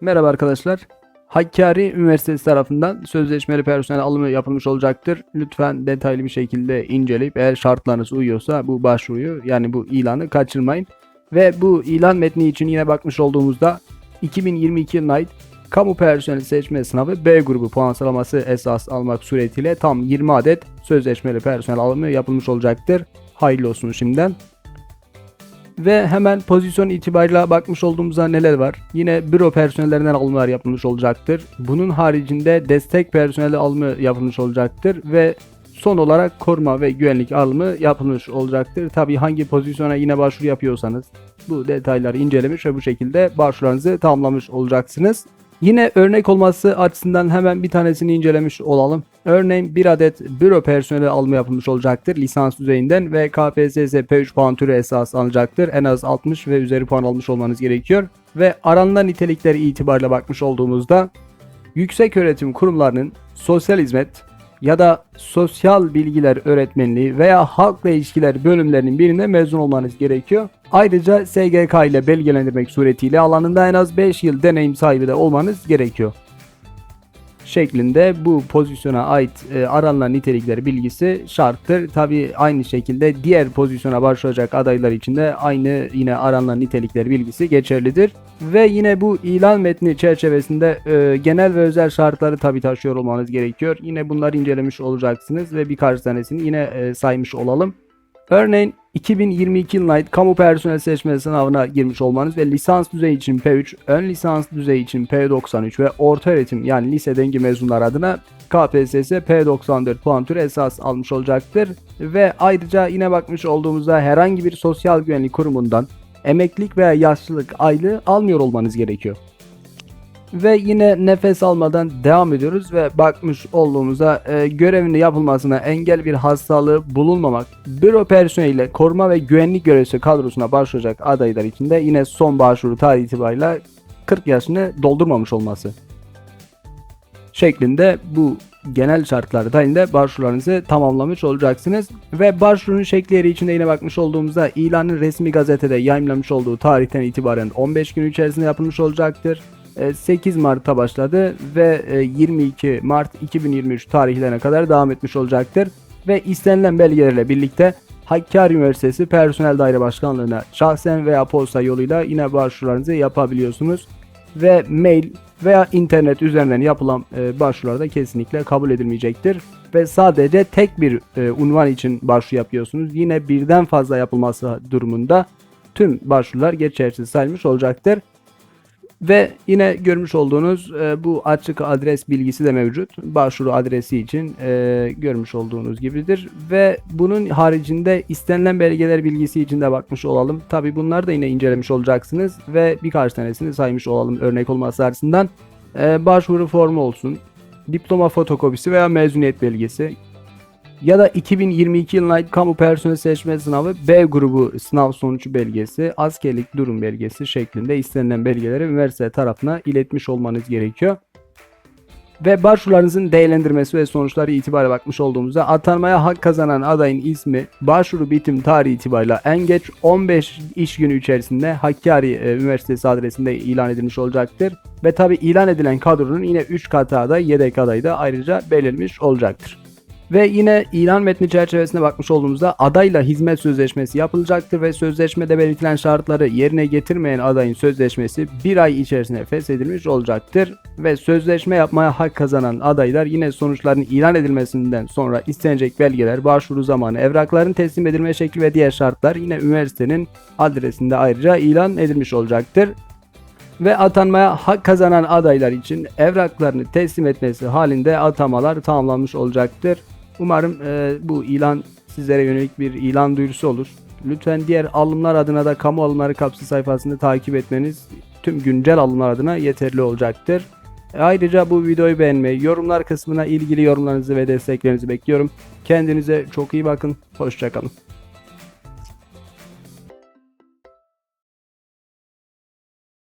Merhaba arkadaşlar. Hakkari Üniversitesi tarafından sözleşmeli personel alımı yapılmış olacaktır. Lütfen detaylı bir şekilde inceleyip eğer şartlarınız uyuyorsa bu başvuruyu yani bu ilanı kaçırmayın. Ve bu ilan metni için yine bakmış olduğumuzda 2022 yılına ait kamu personeli seçme sınavı B grubu puan sıralaması esas almak suretiyle tam 20 adet sözleşmeli personel alımı yapılmış olacaktır. Hayırlı olsun şimdiden. Ve hemen pozisyon itibariyle bakmış olduğumuzda neler var? Yine büro personellerinden alımlar yapılmış olacaktır. Bunun haricinde destek personeli alımı yapılmış olacaktır ve son olarak koruma ve güvenlik alımı yapılmış olacaktır. Tabi hangi pozisyona yine başvuru yapıyorsanız bu detayları incelemiş ve bu şekilde başvurularınızı tamamlamış olacaksınız. Yine örnek olması açısından hemen bir tanesini incelemiş olalım. Örneğin bir adet büro personeli alımı yapılmış olacaktır lisans düzeyinden ve KPSS P3 puan türü esas alınacaktır. En az 60 ve üzeri puan almış olmanız gerekiyor. Ve aranılan nitelikleri itibariyle bakmış olduğumuzda yüksek öğretim kurumlarının sosyal hizmet ya da sosyal bilgiler öğretmenliği veya halkla ilişkiler bölümlerinin birinde mezun olmanız gerekiyor. Ayrıca SGK ile belgelendirmek suretiyle alanında en az 5 yıl deneyim sahibi de olmanız gerekiyor. Şeklinde bu pozisyona ait e, aranılan nitelikleri bilgisi şarttır. Tabi aynı şekilde diğer pozisyona başvuracak adaylar için de aynı yine aranılan nitelikleri bilgisi geçerlidir. Ve yine bu ilan metni çerçevesinde e, genel ve özel şartları tabi taşıyor olmanız gerekiyor. Yine bunları incelemiş olacaksınız ve birkaç tanesini yine e, saymış olalım. Örneğin 2022 yılına kamu personel seçme sınavına girmiş olmanız ve lisans düzeyi için P3, ön lisans düzeyi için P93 ve orta öğretim yani lise dengi mezunlar adına KPSS P94 puan türü esas almış olacaktır. Ve ayrıca yine bakmış olduğumuzda herhangi bir sosyal güvenlik kurumundan emeklilik veya yaşlılık aylığı almıyor olmanız gerekiyor. Ve yine nefes almadan devam ediyoruz ve bakmış olduğumuzda e, görevinde yapılmasına engel bir hastalığı bulunmamak. Büro personeliyle koruma ve güvenlik görevlisi kadrosuna başvuracak adaylar için de yine son başvuru tarihi itibariyle 40 yaşını doldurmamış olması şeklinde bu genel şartlar dahilinde başvurularınızı tamamlamış olacaksınız. Ve başvurunun şekilleri içinde yine bakmış olduğumuzda ilanın resmi gazetede yayınlamış olduğu tarihten itibaren 15 gün içerisinde yapılmış olacaktır. 8 Mart'ta başladı ve 22 Mart 2023 tarihlerine kadar devam etmiş olacaktır. Ve istenilen belgelerle birlikte Hakkari Üniversitesi Personel Daire Başkanlığı'na şahsen veya posta yoluyla yine başvurularınızı yapabiliyorsunuz. Ve mail veya internet üzerinden yapılan e, başvurularda kesinlikle kabul edilmeyecektir. Ve sadece tek bir e, unvan için başvuru yapıyorsunuz. Yine birden fazla yapılması durumunda tüm başvurular geçersiz sayılmış olacaktır. Ve yine görmüş olduğunuz e, bu açık adres bilgisi de mevcut. Başvuru adresi için e, görmüş olduğunuz gibidir. Ve bunun haricinde istenilen belgeler bilgisi için de bakmış olalım. Tabi bunları da yine incelemiş olacaksınız. Ve birkaç tanesini saymış olalım örnek olması açısından. E, başvuru formu olsun. Diploma fotokopisi veya mezuniyet belgesi, ya da 2022 yılına ait kamu personel seçme sınavı B grubu sınav sonucu belgesi, askerlik durum belgesi şeklinde istenilen belgeleri üniversite tarafına iletmiş olmanız gerekiyor. Ve başvurularınızın değerlendirmesi ve sonuçları itibariyle bakmış olduğumuzda atanmaya hak kazanan adayın ismi başvuru bitim tarihi itibariyle en geç 15 iş günü içerisinde Hakkari e, Üniversitesi adresinde ilan edilmiş olacaktır. Ve tabi ilan edilen kadronun yine 3 katı aday yedek adayı da ayrıca belirlenmiş olacaktır. Ve yine ilan metni çerçevesine bakmış olduğumuzda adayla hizmet sözleşmesi yapılacaktır ve sözleşmede belirtilen şartları yerine getirmeyen adayın sözleşmesi bir ay içerisinde feshedilmiş olacaktır. Ve sözleşme yapmaya hak kazanan adaylar yine sonuçların ilan edilmesinden sonra istenecek belgeler, başvuru zamanı, evrakların teslim edilme şekli ve diğer şartlar yine üniversitenin adresinde ayrıca ilan edilmiş olacaktır ve atanmaya hak kazanan adaylar için evraklarını teslim etmesi halinde atamalar tamamlanmış olacaktır. Umarım e, bu ilan sizlere yönelik bir ilan duyurusu olur. Lütfen diğer alımlar adına da kamu alımları kapsı sayfasını takip etmeniz tüm güncel alımlar adına yeterli olacaktır. E, Ayrıca bu videoyu beğenmeyi, yorumlar kısmına ilgili yorumlarınızı ve desteklerinizi bekliyorum. Kendinize çok iyi bakın. Hoşçakalın.